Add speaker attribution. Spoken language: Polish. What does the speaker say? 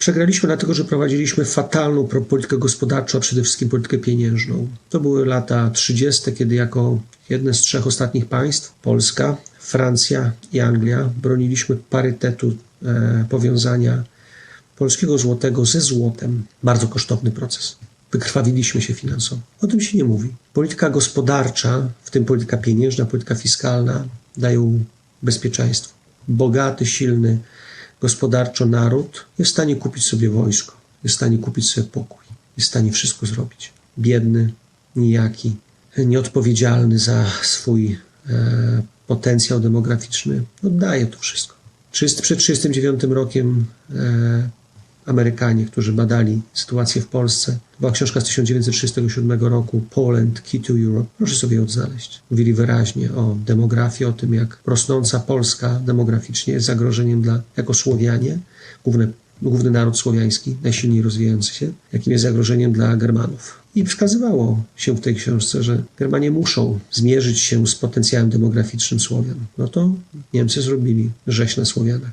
Speaker 1: Przegraliśmy dlatego, że prowadziliśmy fatalną politykę gospodarczą, a przede wszystkim politykę pieniężną. To były lata 30., kiedy jako jedne z trzech ostatnich państw Polska, Francja i Anglia broniliśmy parytetu e, powiązania polskiego złotego ze złotem. Bardzo kosztowny proces. Wykrwawiliśmy się finansowo. O tym się nie mówi. Polityka gospodarcza, w tym polityka pieniężna, polityka fiskalna, dają bezpieczeństwo. Bogaty, silny gospodarczo naród jest w stanie kupić sobie wojsko, jest w stanie kupić sobie pokój, jest w stanie wszystko zrobić. Biedny, nijaki, nieodpowiedzialny za swój e, potencjał demograficzny, oddaje to wszystko. Przed 1939 rokiem e, Amerykanie, którzy badali sytuację w Polsce. Była książka z 1937 roku Poland Key to Europe. Proszę sobie ją odnaleźć. Mówili wyraźnie o demografii, o tym, jak rosnąca Polska demograficznie jest zagrożeniem dla, jako Słowianie, główne, główny naród słowiański, najsilniej rozwijający się, jakim jest zagrożeniem dla Germanów. I wskazywało się w tej książce, że Germanie muszą zmierzyć się z potencjałem demograficznym Słowian. No to Niemcy zrobili rzeź na Słowianach.